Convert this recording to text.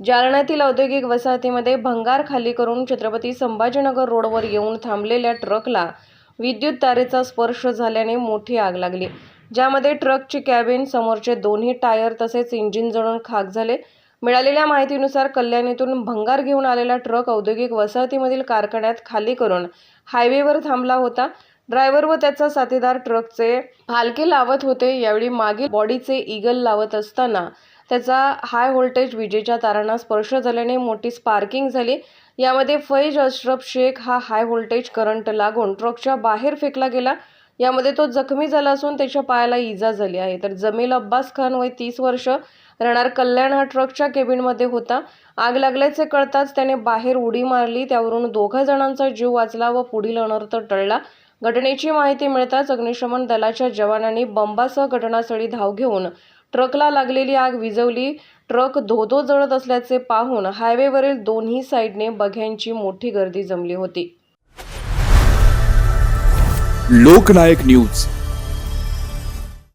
जालन्यातील औद्योगिक वसाहतीमध्ये भंगार खाली करून छत्रपती संभाजीनगर रोडवर येऊन थांबलेल्या ट्रकला विद्युत तारेचा स्पर्श झाल्याने मोठी आग लागली. ज्यामध्ये ट्रकची कॅबिन समोरचे दोन्ही टायर तसेच इंजिन जळून खाक झाले. मिळालेल्या माहितीनुसार कल्याणीतून भंगार घेऊन आलेला ट्रक औद्योगिक वसाहतीमधील कारखान्यात खाली करून हायवेवर थांबला होता. ड्रायव्हर व त्याचा साथीदार ट्रकचे फालके लावत होते. यावेळी मागील बॉडीचे इगल लावत असताना त्याचा हाय व्होल्टेज विजेच्या तारांना स्पर्श झाल्याने मोठी स्पार्किंग झाली. यामध्ये फैज अशरफ शेख हा हाय व्होल्टेज करंट लागून ट्रकच्या बाहेर फेकला गेला. यामध्ये तो जखमी झाला असून त्याच्या पायाला इजा झाली आहे. तर जमील अब्बास खान वय तीस वर्ष राहणार कल्याण हा ट्रकच्या केबिनमध्ये होता. आग लागल्याचे कळताच त्याने बाहेर उडी मारली. त्यावरून दोघा जणांचा जीव वाचला व पुढील अनर्थ टळला. घटनेची माहिती मिळताच अग्निशमन दलाच्या जवानांनी बंबासह घटनास्थळी धाव घेऊन ट्रकला लागलेली आग विझवली. ट्रक धोधो जळत असल्याचे पाहून हायवेवरील दोन्ही साईडने बघ्यांची मोठी गर्दी जमली होती. लोकनायक न्यूज.